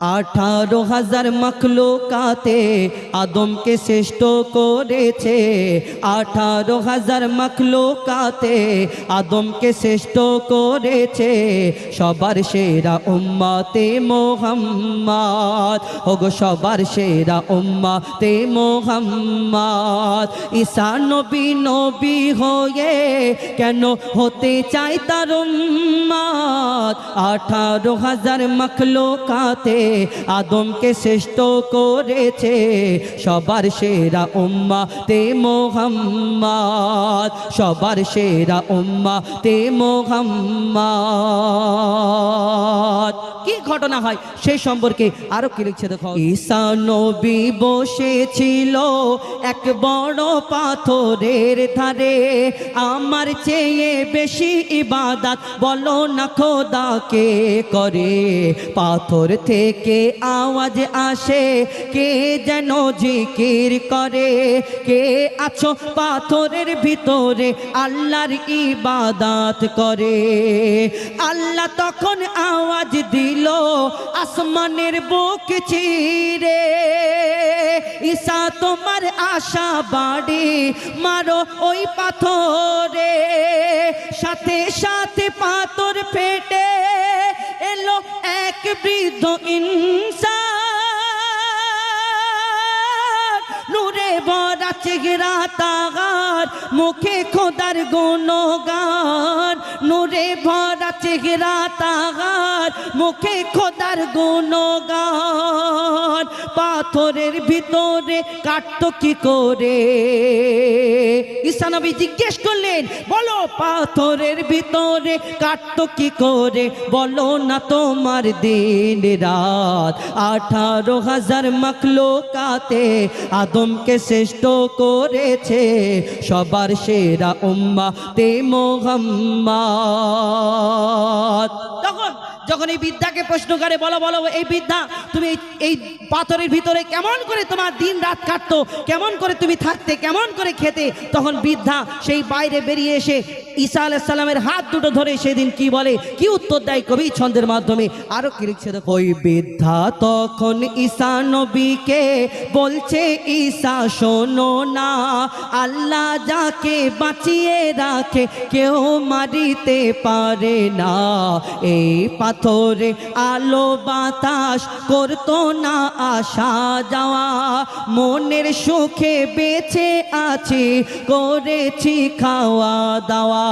আঠারো হাজার মখলুকাতে আদমকে শ্রেষ্ঠ করেছে। আঠারো হাজার মখলুকাতে আদমকে শ্রেষ্ঠ করেছে। সবার সেরা উম্মাতে মোহাম্মদ। ওগো সবার সেরা উম্মাতে মোহাম্মদ। ঈসা নবী নবী হয়ে কেন হতে চাই তার উম্মাদ? আঠারো হাজার মখলুকাতে আদমকে শ্রেষ্ঠ করেছে সবার সেরা উম্মা তে মোহাম্মদ, সবার সেরা উম্মা তে মোহাম্মদ। কি ঘটনা হয়? সেই সম্পর্কে আরও কি লিখছে দেখো। ঈসা নবী বসেছিল এক বড় পাথরের ধারে। আমার চেয়ে বেশি ইবাদাত বলো না খোদাকে করে। পাথর থেকে আওয়াজ আসে? কে যেন জিকির করে? কে আছো পাথরের ভিতরে? আল্লাহর ইবাদাত করে। আল্লাহ তখন আওয়াজ দিল, আসমানের বুক চিরে ঈসা তোমার আশা বাড়ি, মারো ওই পাথরে। সাথে সাথে পাথর ফেটে এলো এক বৃদ্ধ ইনসান। নূরে ভরা চেহারা তাগার মুখে খোদার গুণগান। নূরে ভরা চেহারা তাগার মুখে খোদার গুণগান। পাথরের ভিতরে কাটত কি করে? ঈসা নবী জিজ্ঞেস করলেন, বলো, পাথরের ভিতরে কাটত কি করে? বলো না তোমার দিন রাত, আঠারো হাজার মখলুকাতে আদমকে শ্রেষ্ঠ করেছে সবার সেরা উম্মা তে মোহাম্মদ। তখন যখন এই বিদ্যাকে প্রশ্ন করে, বলো বলো, এই বিদ্যা, তুমি এই- পাথরের ভিতরে কেমন করে তোমার দিন রাত কাটতো? কেমন করে তুমি থাকতে? কেমন করে খেতে? তখন বৃদ্ধা সেই বাইরে বেরিয়ে এসে ঈসা আলাইসাল্লামের হাত দুটো ধরে সেদিন কি বলে? কি উত্তর দেয় কবি ছন্দের মাধ্যমে? আরও কি লিখছে দেখো? ওই বৃদ্ধা তখন ঈসা নবীকে বলছে, ঈসা, শোনো না, আল্লাহ যাকে বাঁচিয়ে রাখে, কেউ মারিতে পারে না। এই পাথরে আলো বাতাস করতো না আসা যাওয়া। মনের সুখে বেঁচে আছি, করেছি খাওয়া দাওয়া।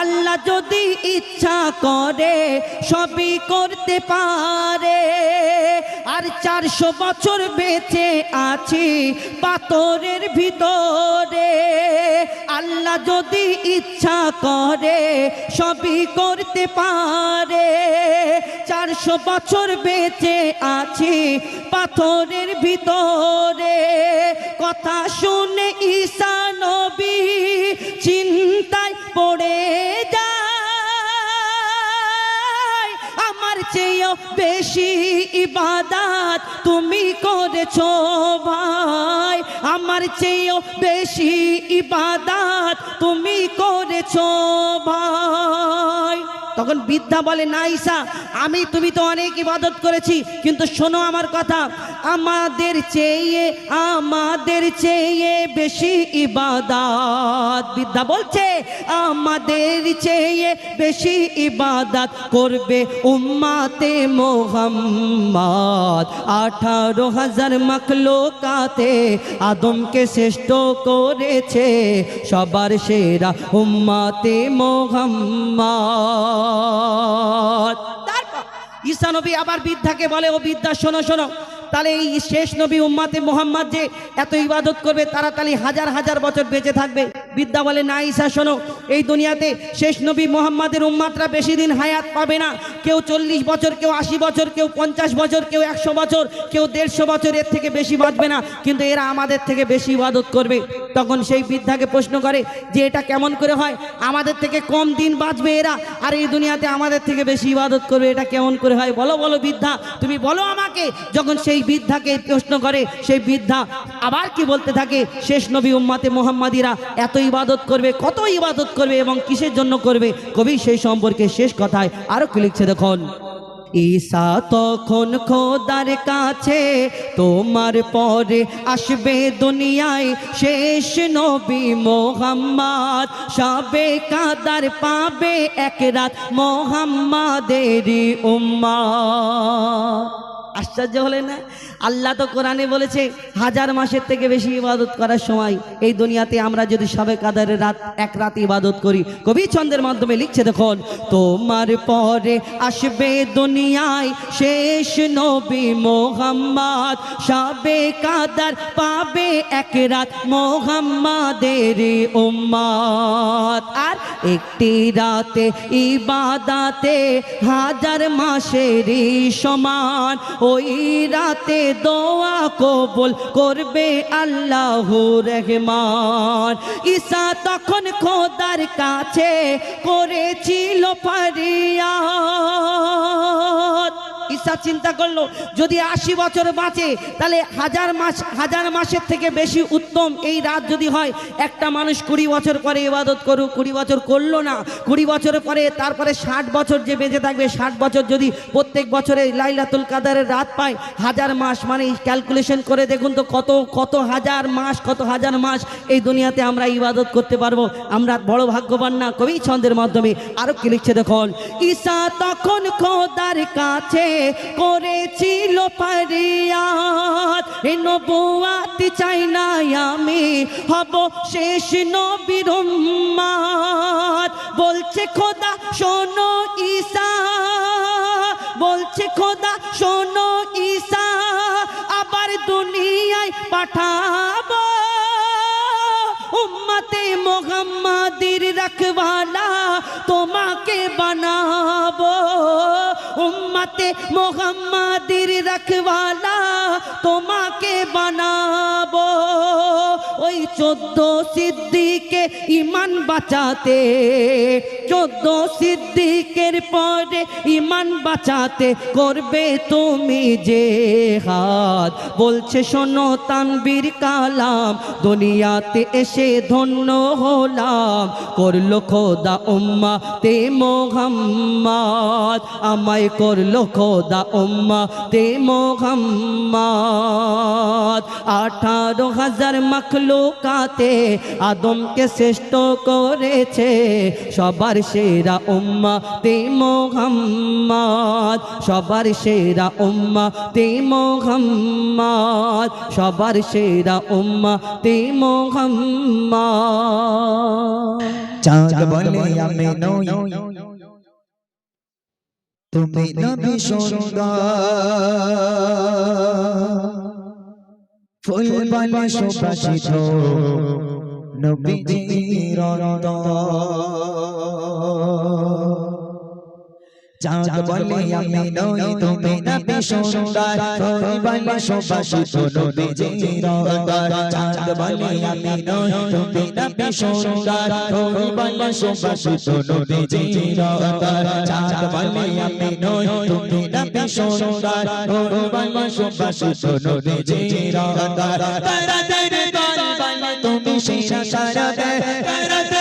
আল্লাহ যদি ইচ্ছা করে, সবই করতে পারে। আর চারশো বছর বেঁচে আছি পাথরের ভিতরে। আল্লাহ যদি ইচ্ছা করে, সবই করতে পারে। চারশো বছর বেঁচে আছি পাথরের ভিতরে। কথা শুনে ঈশা নবী চিন্তায় পড়ে যায়, আমার চেয়েও বেশি ইবাদাত তুমি করেছ ভাই। আমার চেয়েও বেশি ইবাদাত তুমি করেছ ভাই। তখন বৃদ্ধা বলে, না ঈশা, আমি তুমি তো অনেক ইবাদত করেছি, কিন্তু শোনো আমার কথা। আমাদের চেয়ে আমাদের চেয়ে বেশি ইবাদাত। বৃদ্ধা বলছে, আমাদের চেয়ে বেশি ইবাদাত করবে উম্মাতে মোহাম্মদ। আঠারো হাজার মখলুকাতে আদমকে শ্রেষ্ঠ করেছে সবার সেরা উম্মাতে মোহাম্মদ। তারপর ঈসা নবী আবার বৃদ্ধাকে বলে, ও বৃদ্ধা, শোনো শোনো। তাহলে এই শেষ নবী উম্মাতে মোহাম্মদ যে এত ইবাদত করবে, তারা তাহলে হাজার হাজার বছর বেঁচে থাকবে। বিদ্যা বলে, না ঈসা শোনো, এই দুনিয়াতে শেষ নবী মোহাম্মদের উম্মাতরা বেশি দিন হায়াত পাবে না। কেউ চল্লিশ বছর, কেউ আশি বছর, কেউ পঞ্চাশ বছর, কেউ একশো বছর, কেউ দেড়শো বছর, এর থেকে বেশি বাঁচবে না। কিন্তু এরা আমাদের থেকে বেশি ইবাদত করবে। তখন সেই বৃদ্ধাকে প্রশ্ন করে, যে এটা কেমন করে হয়? আমাদের থেকে কম দিন বাঁচবে এরা, আর এই দুনিয়াতে আমাদের থেকে বেশি ইবাদত করবে, এটা কেমন করে হয়? বলো বলো বৃদ্ধা, তুমি বলো আমাকে। যখন সেই বৃদ্ধাকে প্রশ্ন করে, সেই বৃদ্ধা আবার কি বলতে থাকে? শেষ নবী উম্মাতে মোহাম্মদীরা এত ইবাদত করবে, কত ইবাদত করবে এবং কিসের জন্য করবে, কবি সেই সম্পর্কে শেষ কথায় আরও কি লিখছে দেখুন। ঈসা তখন খোদার কাছে, তোমার পরে আসবে দুনিয়ায় শেষ নবী মোহাম্মদ। সবে কাদার পাবে এক রাত মোহাম্মদেরই উম্মা আশ্চর্য হলে না? আল্লাহ তো কোরআনে বলেছে, হাজার মাসের থেকে বেশি ইবাদত করার সময় এই দুনিয়াতে আমরা যদি সবে কাদারের রাত, এক রাত ইবাদত করি, কবি ছন্দের মাধ্যমে লিখছে দেখুন, তোমার পরে আসবে দুনিয়ায় শেষ নবী মোহাম্মদ, সবে কাদার পাবে এক রাত মোহাম্মদের উম্মাদ আর একটি রাতে ইবাদাতে হাজার মাসেরই সমান, ওই রাতে দোয়া কবুল করবে আল্লাহ রহমান। ঈশা তখন খোদার কাছে করেছিল ফারিয়াদ। ঈসা চিন্তা করল? যদি আশি বছর বাঁচে, তাহলে হাজার মাস, হাজার মাসের থেকে বেশি উত্তম এই রাত যদি হয়, একটা মানুষ কুড়ি বছর পরে ইবাদত করুক, কুড়ি বছর করল না, কুড়ি বছর পরে তারপরে ষাট বছর যে বেঁচে থাকবে, ষাট বছর যদি প্রত্যেক বছরে লাইলাতুল কাদারের রাত পায়, হাজার মাস মানে ক্যালকুলেশন করে দেখুন তো কত কত হাজার মাস, কত হাজার মাস এই দুনিয়াতে আমরা ইবাদত করতে পারব। আমরা বড় ভাগ্যবান না, কবি ছন্দের মাধ্যমে। আরও কি লিখছে দেখুন, ঈসা তখন খোদার কাছে করেছিল ফারিয়াদ এ নবুয়াতি চাই না আমি, হব শেষ নবীর বলছে, খোদা, শোনো ঈসা। বলছে, খোদা, শোনো ঈসা, আবার দুনিয়ায় পাঠাবো। উম্মতে মোহাম্মদের রখবালা তোমাকে বানাবো। উম্মতে মোহাম্মদির রখবালা তোমাকে বানাবো। ওই চোদ্দ সিদ্দিকে ইমান বাঁচাতে, চোদ্দ সিদ্দিকের পরে ইমান বাঁচাতে করবে তুমি যে হাত। বলছে, শোনো তানবীর কালাম, দুনিয়াতে এসে ধন্য হলাম, করল খোদা উম্মা তে মোহাম্মদ, আমায় করল খোদা উম্মা তে মোহাম্মদ। আঠারো হাজার মখলুকাতে আদমকে শ্রেষ্ঠ করেছে সবার সেরা উম্মা তে মোহাম্মদ, সবার সেরা উম্মা তে মোহাম্মদ, সবার সেরা উম্মা তে মোহাম্মদ তুমি নবী সুন্দর। ফুল বলে সুবাসিত নবীজির চাঁদ বলে আমি নই, তুমি নবী সুন্দর ফুল বলে সুবাসিত নবীজির চাঁদ বলে আমি নই, তুমি নবী সুন্দর ফুল আমি তুমি নবী সুন্দর ফুল সুবাসিত নবীজির তুমি সেরা সারা তারা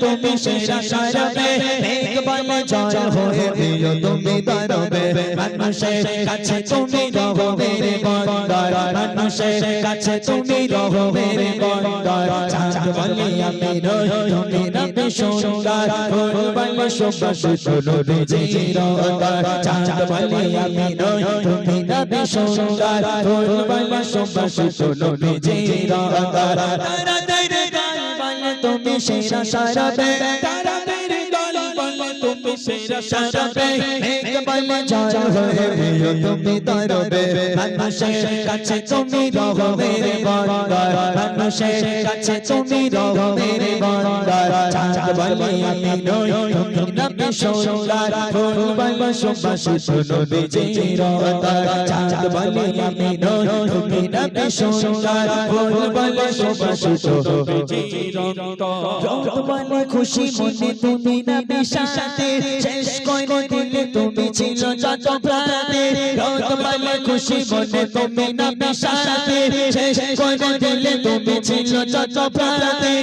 তুমি সেরা সারা দে মেঘ হয়ে দিও তুমি দরবে। মানুষের কাছে তুমি রহো মেরে বন্দর। মানুষের কাছে তুমি রহো মেরে বন্দর। চাঁদ বলে আমি রই, তুমি নবী সুন্দর। ফুল বলে সুবাসিত নবীজির অন্তর চাঁদ বলে আমি রই, তুমি নবী সুন্দর। ফুল বলে সুবাসিত নবীজির অন্তর তারা তেরে তুমি সেরা সারা দে তারা তেরে গান বলে তুমি সেরা সারা দে মেঘ বলে জল হয়ে তুমি মানুষের কাছে তুমি রহো মেরে বন্দর। মানুষের কাছে তুমি রহো মেরে বন্দর। চাঁদ বলে আমি নই তুমি নবী সুন্দর ফুল বলে সুবাসিত নবীজির অন্তর চাঁদ বলে আমি তুমি নবী সুন্দর ফুল বলে সুবাসিত নবীজির অন্তর বলে খুশি মনে তুমি নবী সাথে। শেষ করে দিলে তুমি ছিল যত প্রাণে। রোদ বলে খুশি মনে তুমি নবী সাথে। শেষ করে দিলে তুমি ছিল যত প্রাণে।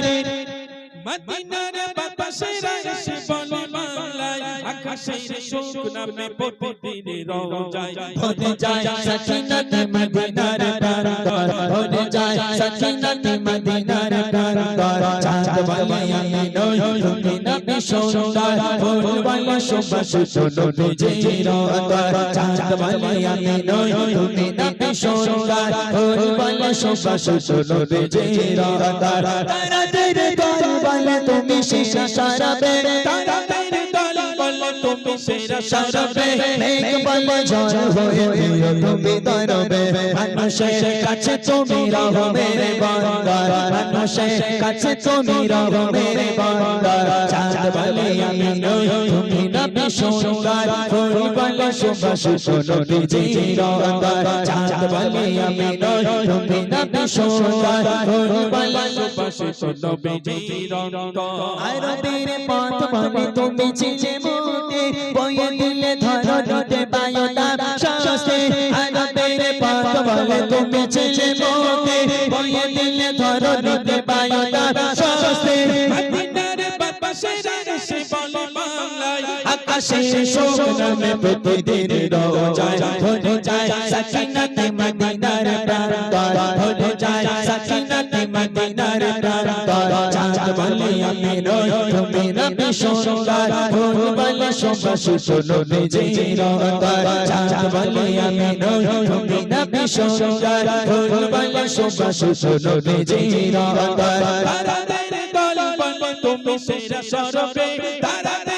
মদিনার বাতাসেরা এসে বলে বাংলায় আকাশের শোক নামে প্রতিদিনে রওজায় হয়ে যায়। সকিনাত মদিনার প্রান্তর হয়ে যায় সকিনাত মদিনার প্রান্তর চাঁদ বলে আমি তুমি নবী সুন্দর ফুল বলে সুবাসিত নবীজি রতর চাঁদ বলে আমি তুমি নবী সুন্দর। ফুল বলে সুবাসিত নবীজি রতর তারা তেরে দল বলে তুমি শেষ সারা বেড়ে তুমি সেরা সরবে। মেঘ বলে ঝড় হয়ে দিও তুমি দরবে। মানুষের কাছে তুমি রহো মেরে বন্দর। মানুষের কাছে তুমি রহো মেরে বন্দর। চাঁদ বলে আমি নই তুমি নবী সুন্দর। ফুল বলে সুবাসিত নবীজি রতর চাঁদ বলে আমি নই তুমি নবী সুন্দর। ফুল বলে সুবাসিত নবীজির অন্তর। আরবের পথ বলে তুমি চিনে বয়ে দিলে ধরো নদে বায়না শাস্তে আরবের পথ বলে তুমি চিনে মুখে বয়ে দিলে ধরো নদে বায়না শাস্তে মদিনার বাতাসেরা এসে বলে বাংলায়। আকাশে শোক নামে প্রতিদিন রোজায় ধরে যায়। সকিনাতে মদিনার প্রান্তর ধরে যায়। সকিনাতে মদিনার প্রান্তর, চাঁদ বলে আমি নই, তুমি নবী সুন্দর ফুল বলে সুবাসিত নবীজি রতর চাঁদ বলে আমি নই তুমি নবী সুন্দর ফুল বলে সুবাসিত নবীজি রতর তারা তেরে তুমি সেরা সরবে তারা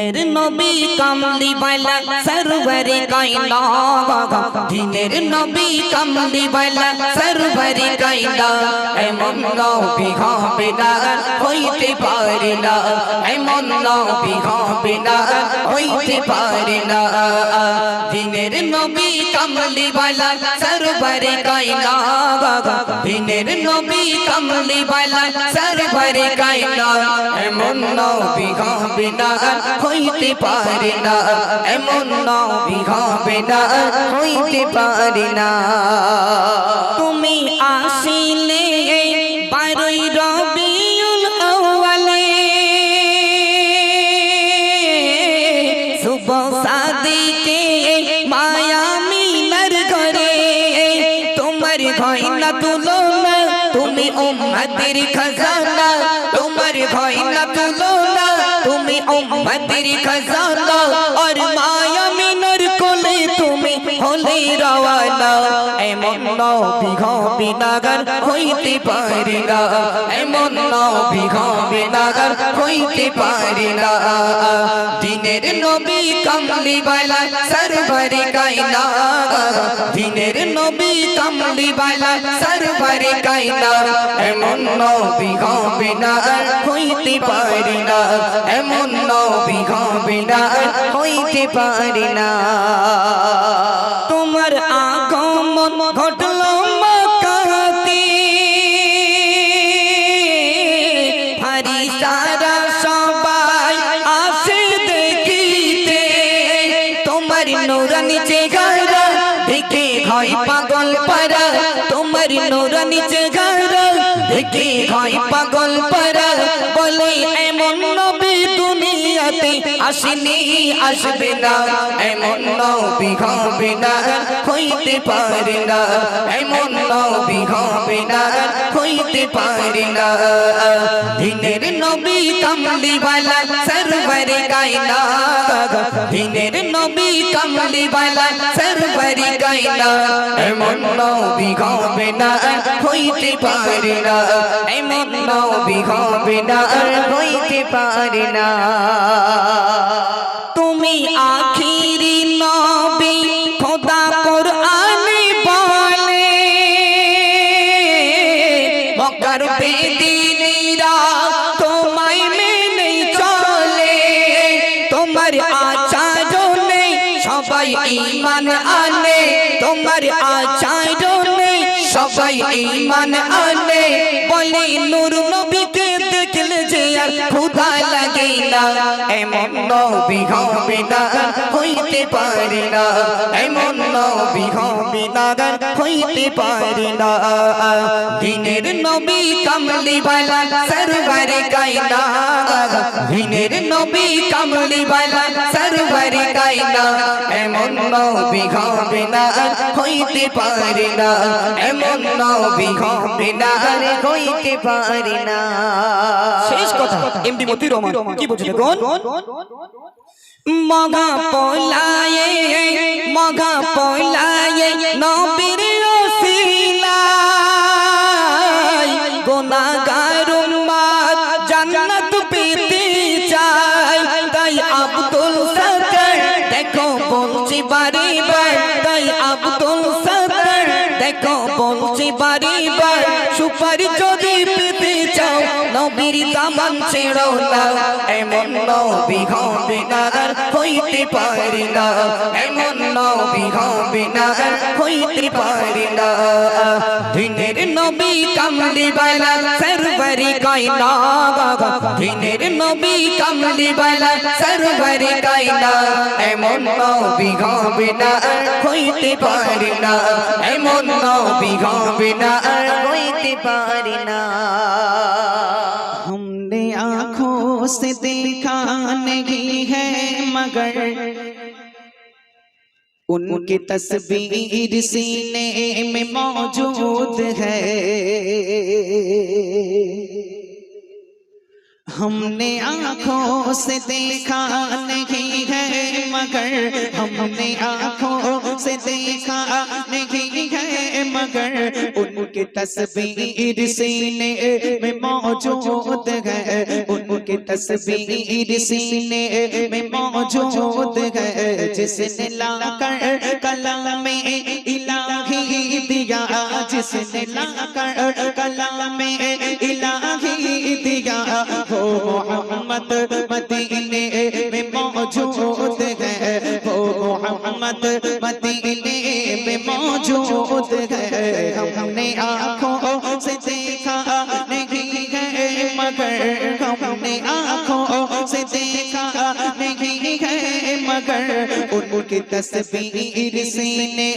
দিনের নবী কামলি বালা, সরবরি কাইলা দিনের নবী কামলি বালা, সরবরি কাইলা এমন নবী হবে না, হইতে পারে না। এমন নবী হবে না, হইতে পারে না। দিনের নবী কামলি বালা সরবরে কাইলা দিনের নবী কামলি বালা সরবরে কাইলা এমন নবী হবে না, হইতে পারে না। এমন নবী হবে না, হইতে পারে না। তুমি আসিলে তুমি উম্মতের এমন নবী নাগার নাগার দিনের নবী কামলি বালা সরবরে কাইনা দিনের নবী কামলি বালা সরবরে কাইনা এমন নবী হবে না হইতে পারে না। এমন নবী হবে না হইতে পারে না। তোমার আসবে না। এমন নবী হবে না হইতে পারে না। এমন হইতে পারে না দিনের নবী কামলি বালা সরবরে গায়না দিনের নবী কামলি বালা সরবরে গায়না এমন নবী হবে না, হইতে পারে না। এমন নবী হবে না, হইতে পারে না। তুমি আখিরি সবাই ঈমান আনে। বলে, নূর নবীকে দেখলে যে আর ক্ষুধা লাগে না। এমন নবী না। হইতে পারে না। এমন নবী হবে না হইতে পারে না। দিনের নবী কমলি বালা সরবর কায়না। দিনের নবী কমলি বালা সরবর কায়না। এমন নবী হবে না হইতে পারে না। এমন নবী হবে না হইতে পারে না। শেষ কথা, এমডি মতি রহমান, কি বলছে দেখুন? মগা পলায়ে মগা পলায়ে নবীর রসিলাই গুনাহগার নবীর দামান ছেড়ো না। এমন নবী হবে না আর হইতে পারি না। এমন নবী হবে না আর হইতে পারি না। দিনের নবী কামলি বালা সরবরি কাইনা দিনের নবী কামলি বালা সরবরি কাইনা এমন নবী হবে না আর হইতে পারি না। এমন নবী হবে না হইতে পারি না। से देखा नहीं है मगर। उनकी तस्वीर सीने में मौजूद है। हमने आँखों से देखा नहीं है मगर। हमने आँखों से देखा नहीं है मगर। उनकी तस्वीर सीने में मौजूद है। उनकी तस्वीर सीने में मौजूद है जिसने लाकर कलम में इलाही दिया जिसने लाकर कलम में इलाही दिया। हो मोहम्मद उनकी तस्वीर सीने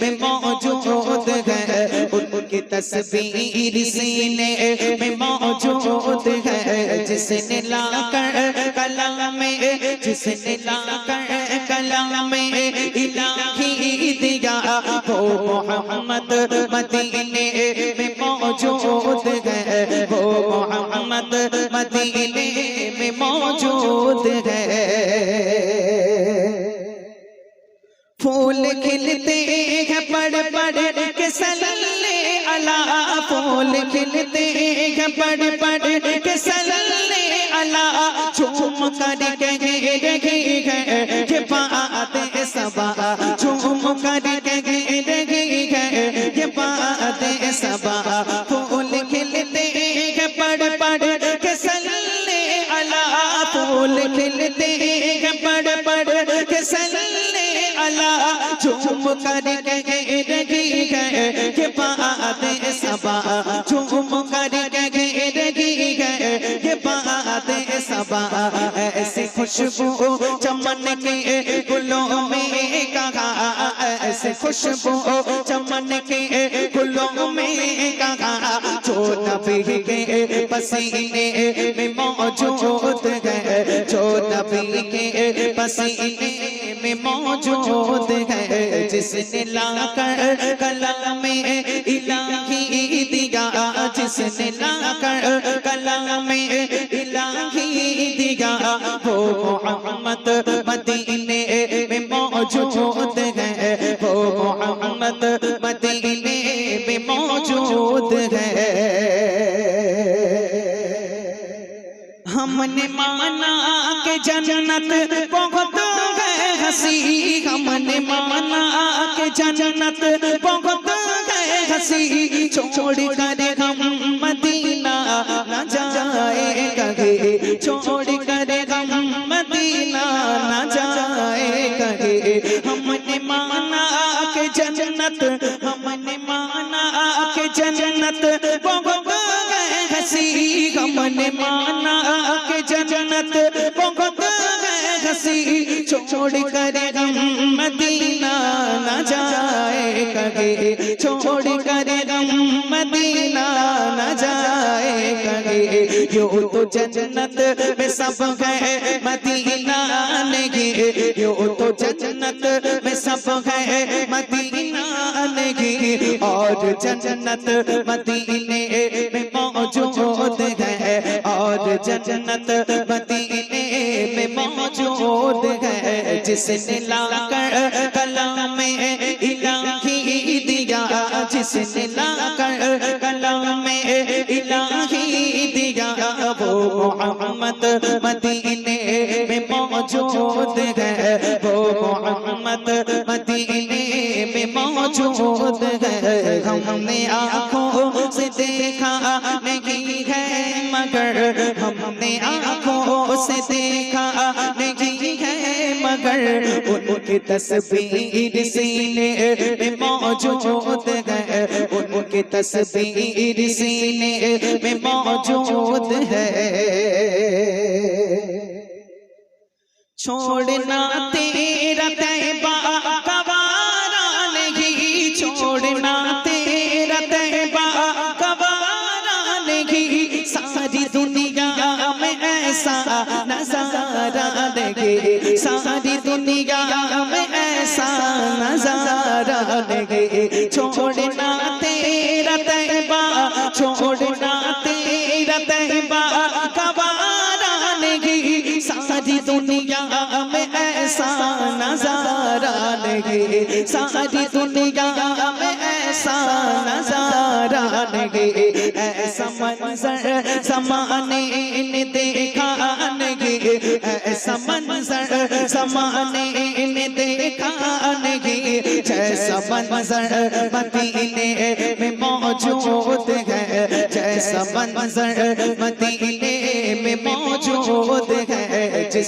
में मौजूद है उनकी तस्वीर सीने में मौजूद है जिसने लाकर कलम में जिसने लाकर कलम में इलाही दिया वो मोहम्मद मदीने में मौजूद है वो मोहम्मद मदीने में मौजूद है फूल खिलते हैं बड़ बड़ के सल्ले अला फूल खिलते हैं बड़ बड़ के सल्ले अला झूम कर कहे रहे है बात सबा, झूम कर झूम कर बात सबा ऐसी खुशबू चमन के गुलों में खुशबू चमन के गुलों में कहा जो नबी के पसीने में मौजूद है जो नबी के पसीने में मौजूद है जिसने लाकर कलम में इलाही दिया, जिसने लाकर कलम में जन्नत बहुत है हसी हमने माना के जन्नत बहुत है हसी छोड़ कर हम मदीना न जाए कहे छोड़ कर हम मदीना न जाए कहे हमने माना के जन्नत, हमने माना के जन्नत बहुत है हसी। हमने माना के जन्नत हसी छोड़ कर हम मदीना न जाए कहे छोड़ कर हम मदीना न जाए कहे यो तो जन्नत में सब है मदीना नहीं यो तो जन्नत में सब है मदीना नहीं और जन्नत मदीने में मौजूद है, और जन्नत मदीने में मौजूद जिसने लाकर कलम में इलाही दिया जिसने लाकर कलम में इलाही दिया वो मोहम्मद उनकी तस्वीर सीने में मौजूद है। उनके तस्वीर सीने में मौजूद है। छोड़ना नज़ारा लगे सारी दुनिया में ऐसा नज़ारा लगे ऐसा मंजर समाने ने देखा नहीं ऐसा मंजर समाने ने देखा नहीं जैसा मंजर मदीने में मौजूद है, जैसा मंजर मदीने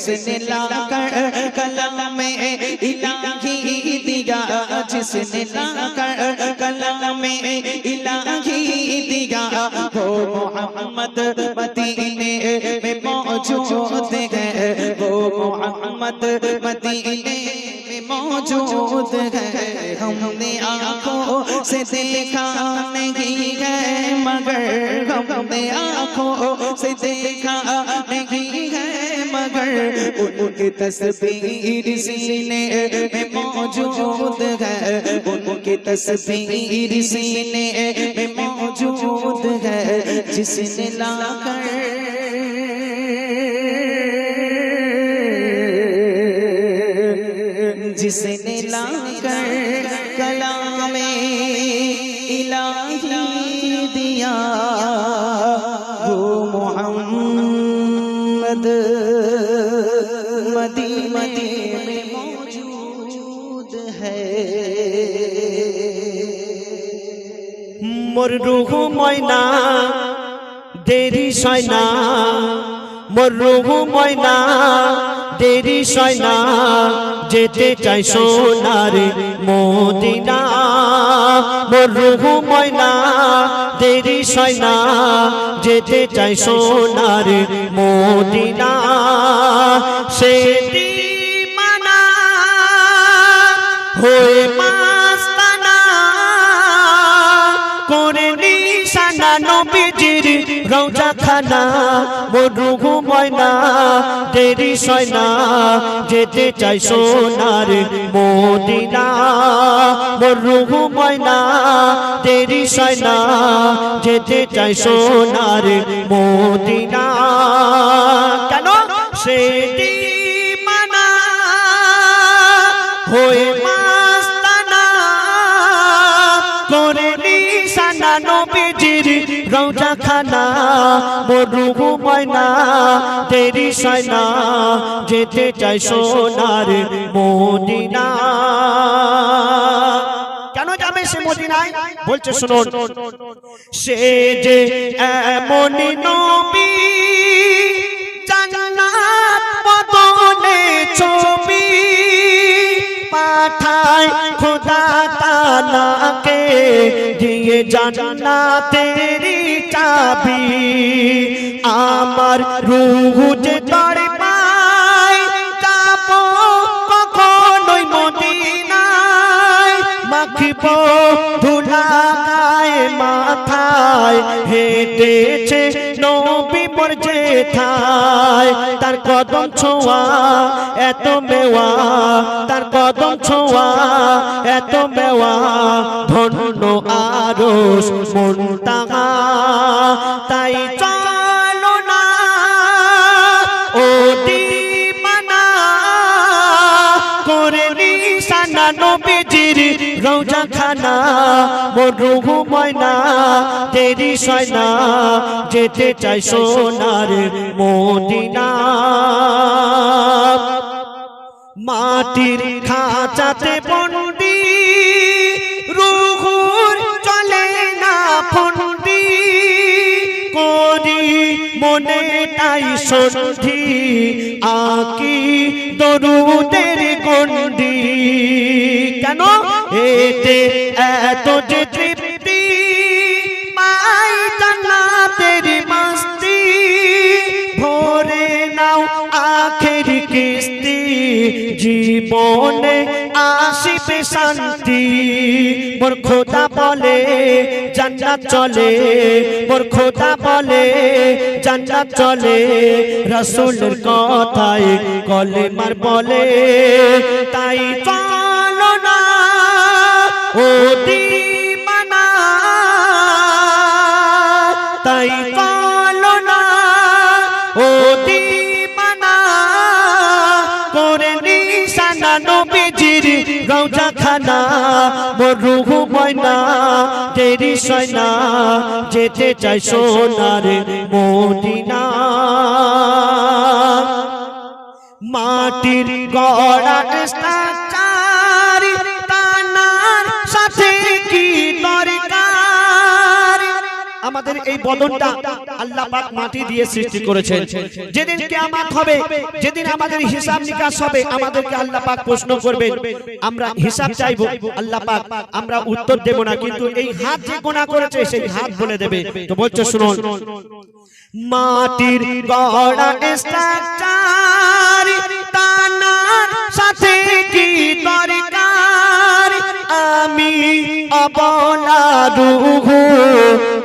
जिसने लाकर कलम में इलाही दिया जिसने लाकर कलम में इलाही दिया वो मोहम्मद मदीने में मौजूद है वो मोहम्मद मदीने में मौजूद है हमने आंखों से देखा नहीं है मगर हमने आंखों से देखा नहीं है मगर उनकी तस्वीर सीने में मौजूद है। उनकी तस्वीर सीने में मौजूद है। जिसने लाकर जिसने लाकर कलाम में इलाही दिया, वो मोहम्मद মোর রুহু ময়না, দেরি সয়না মোর রুহু ময়না, দেরি সয়না যেতে চাই সোনার মদিনা। মোর রুহু ময়না, দেরি সয়না যেতে চাই সোনার মদিনা। সেটি মানা, হয়ে রওজা খানা মরুহু ময়না দেরি সয়না, যেতে চাই সোনার মদিনা। মরুহু ময়না দেরি সয়না, যেতে চাই সোনার মদিনা। কেন? সেটি মানা। হয়ে খানা মোর রুহু ময়না দেরি সয়না যেতে চাই সোনার মদিনা। কেন যাবে সে মদিনায়? বলছে, শুনুন। সে যে এমনই নবী, জান্নাত বদনে ছবি। পাঠায় খোদা তালাকে, দিয়ে জান্নাতেরি চাবি। আমার রুহ যে তড়ে পায় যাব কখনোই মদিনায়, মাখিব ধুলা মাথায় হেঁটেছে যেথায় তার কদম ছোঁয়া, এত মেওয়া। তার কদম ছোঁয়া, এত মেওয়া। ধন্য আরস মনটাহা তাই চলো না, ও দিমানা করে নিশানা রওজা খানা মোর রুহু ময়না তেরি সয়না যেতে চাই সোনার মদিনা। মাটির খাঁচাতে বন্দি মনে তাই সন্ধি আকি দরুদের গন্ডি কেন? এতে এত যে তৃপ্তি পাই জান্নাতের মাস্তি। ভোরে নাও আখের কিস্তি, জীবনে আসিবে শান্তি। মোর খোদা বলে, জান্নাত চলে। মোর খোদা বলে, জান্নাত চলে। রসুলের কথায় কলেমার বলে, তাই চলো না, ও দিবানা তেরি সয়না যেতে চাই সোনার মদিনা। মাটির গড়া স্ট্রাকচার আমাদের এই বদনটা আল্লাহ পাক মাটি দিয়ে সৃষ্টি করেছেন। যেদিন কিয়ামত হবে যেদিন আমাদের হিসাব নিকাশ হবে আমাদেরকে আল্লাহ পাক প্রশ্ন করবেন আমরা হিসাব চাইব আল্লাহ পাক আমরা উত্তর দেব না কিন্তু এই হাত যে গোনা করেছে সেই হাত বলে দেবে। তো বলছো শুনুন। মাটির গড়া স্ট্রাকচার তানার সাথে কি দরকার? আমি অবলা রুহু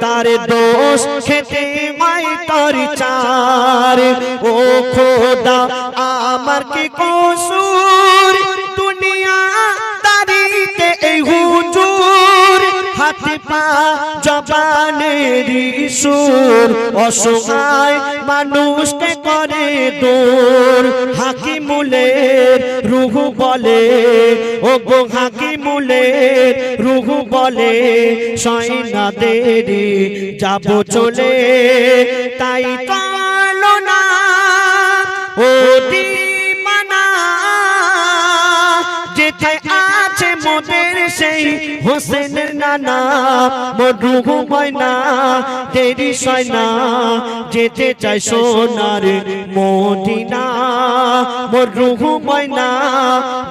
তার দোষ খেতে মাই তর চার। ও খোদা, আমার কি কসুর? দুনিয়া তারিতে এই হুজুর। হাতে পা জবানের সুর, অসহায় মানুষকে করে দূর। হাকিমুলের রুহু বলে ও গো হাকিমুলের রুহু বলে সয়না দেরি যাব চলে। তাই চলো না ও দিমানা সেই হোসেনের নানা মরুহু না, দেরি সয়না যেতে চাই সোনার মদিনা। মরুহু না,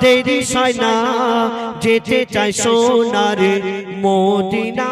দেরি সয়না যেতে চাই সোনার মদিনা।